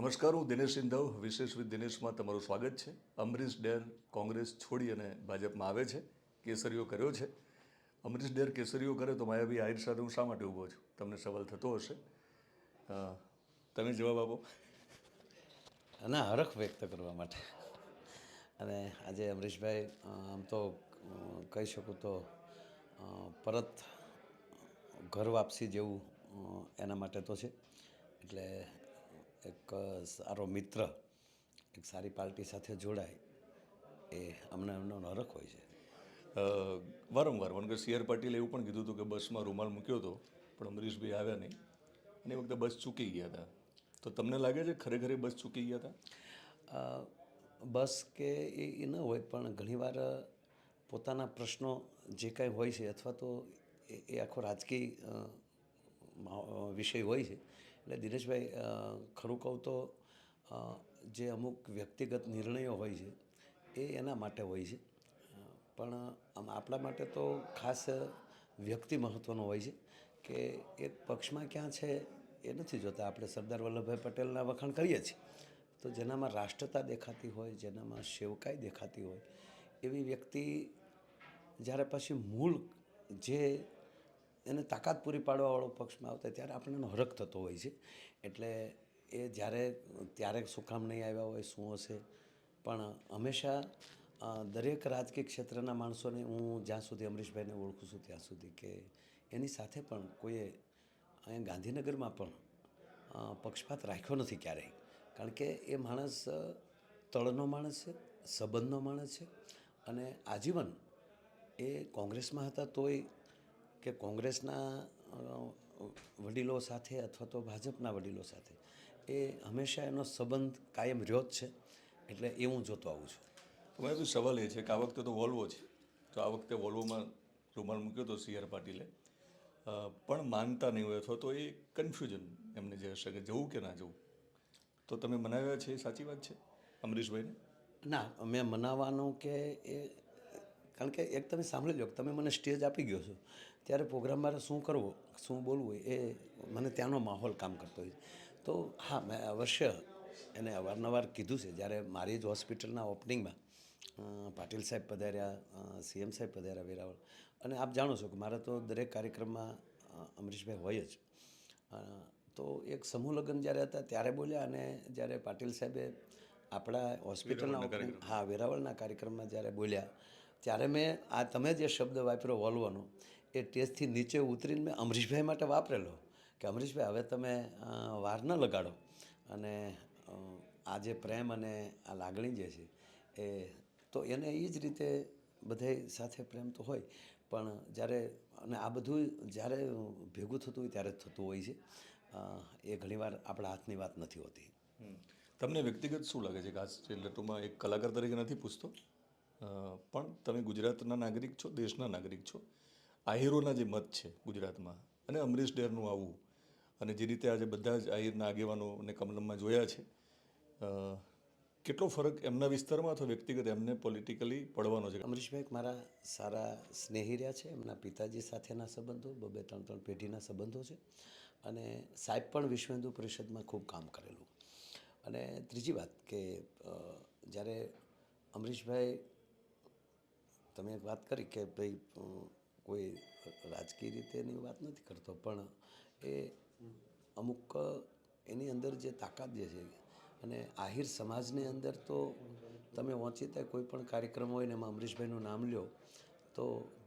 નમસ્કાર, હું દિનેશ સિંધવ, વિશેષ વિથ દિનેશમાં તમારું સ્વાગત છે. અમરીશ ડેર કોંગ્રેસ છોડી અને ભાજપમાં આવે છે. કેસરીઓ કર્યો છે. અમરીશ ડેર કેસરીઓ કરે તો માયાભી આહિર સાથે હું શા માટે ઊભો છું? તમને સવાલ થતો હશે. તમે જવાબ આપો. ના, હરખ વ્યક્ત કરવા માટે. અને આજે અમરીશભાઈ આમ તો કહી શકું તો પરત ઘર વાપસી જેવું એના માટે તો છે. એટલે એક સારો મિત્ર એક સારી પાર્ટી સાથે જોડાય એ અમને એમનો નરક હોય છે. વારંવાર. વનગર સી આર પાટીલે એવું પણ કીધું હતું કે બસમાં રૂમાલ મૂક્યો હતો પણ અમરીશભાઈ આવ્યા નહીં. અને એ વખતે બસ ચૂકી ગયા હતા. તો તમને લાગે છે ખરેખર એ બસ ચૂકી ગયા હતા? બસ કે એ એ ન હોય પણ ઘણીવાર પોતાના પ્રશ્નો જે કાંઈ હોય છે અથવા તો એ આખો રાજકીય વિષય હોય છે એટલે દિનેશભાઈ ખરું કહું તો જે અમુક વ્યક્તિગત નિર્ણયો હોય છે, એ એના માટે હોય છે. પણ આમ આપણા માટે તો ખાસ વ્યક્તિ મહત્ત્વનો હોય છે કે એક પક્ષમાં ક્યાં છે એ નથી જોતા. આપણે સરદાર વલ્લભભાઈ પટેલના વખાણ કરીએ છીએ. તો જેનામાં રાષ્ટ્રતા દેખાતી હોય, જેનામાં સેવકાઈ દેખાતી હોય, એવી વ્યક્તિ જ્યારે પછી મૂળ જે એને તાકાત પૂરી પાડવાવાળો પક્ષમાં આવતા ત્યારે આપણને એનો હરખ થતો હોય છે. એટલે એ જ્યારે, ત્યારે શું કામ નહીં આવ્યા હોય, શું હશે? પણ હંમેશા દરેક રાજકીય ક્ષેત્રના માણસોને હું જ્યાં સુધી અમરીશભાઈને ઓળખું છું ત્યાં સુધી કે એની સાથે પણ કોઈએ અહીંયા ગાંધીનગરમાં પણ પક્ષપાત રાખ્યો નથી ક્યારેય. કારણ કે એ માણસ તળનો માણસ છે, સંબંધનો માણસ છે અને આજીવન એ કોંગ્રેસમાં હતા તોય કે કોંગ્રેસના વડીલો સાથે અથવા તો ભાજપના વડીલો સાથે એ હંમેશા એનો સંબંધ કાયમ રહ્યો જ છે. એટલે એ હું જોતો આવું છું. તો સવાલ એ છે કે આ વખતે તો વોલ્વો છે. તો આ વખતે વોલ્વોમાં રૂમાલ મૂક્યો હતો સી આર પાટીલે. પણ માનતા નહીં હોય અથવા તો એ કન્ફ્યુઝન એમને જે હશે કે જવું કે ના જવું. તો તમે મનાવ્યા છે એ સાચી વાત છે? અમરીશભાઈને? ના મેં મનાવવાનું કે એ કારણ કે એક તમે સાંભળી લો તમે મને સ્ટેજ આપી ગયો છો. ત્યારે પ્રોગ્રામ મારે શું કરવો શું બોલવું એ મને ત્યાંનો માહોલ કામ કરતો હોય. તો હા મેં અવશ્ય એને અવારનવાર કીધું છે. જ્યારે મારી જ હોસ્પિટલના ઓપનિંગમાં પાટીલ સાહેબ પધાર્યા સીએમ સાહેબ પધાર્યા વેરાવળ. અને આપ જાણો છો કે મારે તો દરેક કાર્યક્રમમાં અમરીશભાઈ હોય જ. તો એક સમૂહ લગ્ન જ્યારે હતા ત્યારે બોલ્યા અને જ્યારે પાટીલ સાહેબે આપણા હોસ્પિટલના હા વેરાવળના કાર્યક્રમમાં જ્યારે બોલ્યા ત્યારે મેં આ તમે જે શબ્દ વાપર્યો વોલ્વોનો, એ ટેસ્ટથી નીચે ઉતરીને મેં અમરીશભાઈ માટે વાપરેલો કે અમરીશભાઈ, હવે તમે વાર ન લગાડો. અને આ જે પ્રેમ અને આ લાગણી જે છે એ, તો એને એ જ રીતે બધાય સાથે પ્રેમ તો હોય, પણ જ્યારે, અને આ બધું જ્યારે ભેગું થતું હોય ત્યારે જ થતું હોય છે. એ ઘણીવાર આપણા હાથની વાત નથી હોતી. તમને વ્યક્તિગત શું લાગે છે કે આ એટલે ટૂંકમાં એક કલાકાર તરીકે નથી પૂછતો? પણ તમે ગુજરાતના નાગરિક છો, દેશના નાગરિક છો. આહિરોના જે મત છે ગુજરાતમાં અને અમરીશ ડેરનું આવવું અને જે રીતે આજે બધા જ આહિરના આગેવાનોને કમલમમાં જોયા છે કેટલો ફરક એમના વિસ્તારમાં અથવા વ્યક્તિગત એમને પોલિટિકલી પડવાનો છે? અમરીશભાઈ મારા સારા સ્નેહી રહ્યા છે, એમના પિતાજી સાથેના સંબંધો, બબે ત્રણ ત્રણ પેઢીના સંબંધો છે અને સાહેબ પણ વિશ્વ હિન્દુ પરિષદમાં ખૂબ કામ કરેલું. અને ત્રીજી વાત કે જ્યારે અમરીશભાઈ તમે એક વાત કરી કે ભાઈ કોઈ રાજકીય રીતેની વાત નથી કરતો, પણ એ અમુક એની અંદર જે તાકાત જે છે, અને આહિર સમાજની અંદર તો તમે વાંચીતા કોઈ પણ કાર્યક્રમ હોય ને એમાં અમરીશભાઈનું નામ લ્યો, તો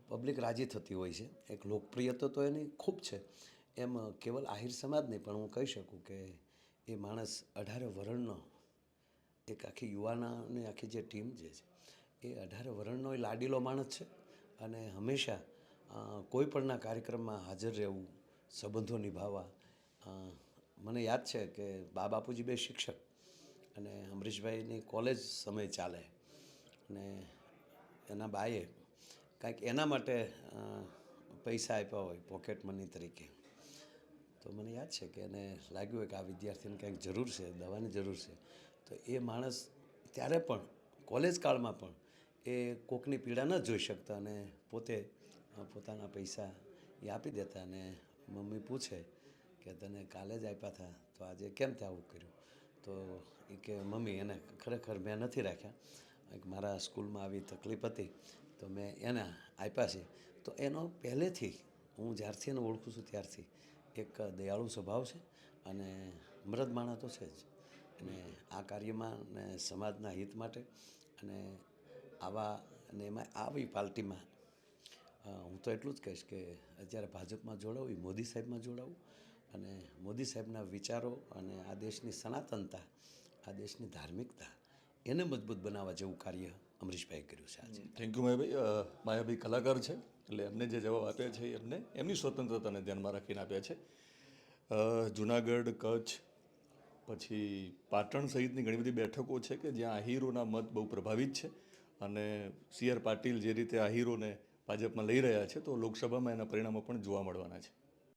પબ્લિક રાજી થતી હોય છે. એક લોકપ્રિયતા તો એની ખૂબ છે. એમ કેવલ આહિર સમાજ નહીં, પણ હું કહી શકું કે એ માણસ અઢારે વરણનો એક આખી યુવાનાની આખી જે ટીમ જે છે એ અઢાર વરણનો એ લાડીલો માણસ છે અને હંમેશા કોઈ પણના કાર્યક્રમમાં હાજર રહેવું, સંબંધો નિભાવવા મને યાદ છે કે બા બાપુજી બે શિક્ષક અને અમરીશભાઈની કોલેજ સમય ચાલે અને એના બાએ કાંઈક એના માટે પૈસા આપ્યા હોય પોકેટ મની તરીકે. તો મને યાદ છે કે એને લાગ્યું હોય કે આ વિદ્યાર્થીને કંઈક જરૂર છે, દવાની જરૂર છે. તો એ માણસ ત્યારે પણ, કોલેજ કાળમાં પણ એ કોકની પીડા ન જોઈ શકતા અને પોતે પોતાના પૈસા એ આપી દેતા અને મમ્મી પૂછે કે તને કાલે જ આપ્યા હતા તો આજે કેમ તે આવું કર્યું? તો એ કે, મમ્મી, એને ખરેખર મેં નથી રાખ્યા. એક મારા સ્કૂલમાં આવી તકલીફ હતી, તો મેં એને આપ્યા છે. તો એનો પહેલેથી હું જ્યારથી એને ઓળખું છું ત્યારથી એક દયાળુ સ્વભાવ છે અને મૃદ માણા તો છે જ. અને આ કાર્યમાં ને સમાજના હિત માટે અને આવા અને એમાં આવી પાર્ટીમાં હું તો એટલું જ કહીશ કે અત્યારે ભાજપમાં જોડાવું, એ મોદી સાહેબમાં જોડાવું અને મોદી સાહેબના વિચારો અને આ દેશની સનાતનતા, આ દેશની ધાર્મિકતા એને મજબૂત બનાવવા જેવું કાર્ય અમરીશભાઈ કર્યું છે આજે. Thank you Mayabhai. માયાભાઈ કલાકાર છે, એટલે એમને જે જવાબ આપ્યા છે એમને એમની સ્વતંત્રતાને ધ્યાનમાં રાખીને આપ્યા છે. જુનાગઢ, કચ્છ, પછી પાટણ સહિતની ઘણી બધી બેઠકો છે કે જ્યાં આહીરોના મત બહુ પ્રભાવિત છે. અને સી આર પાટીલ જે રીતે આહીરોને ભાજપમાં લઈ રહ્યા છે, તો લોકસભામાં એના પરિણામો પણ જોવા મળવાના છે.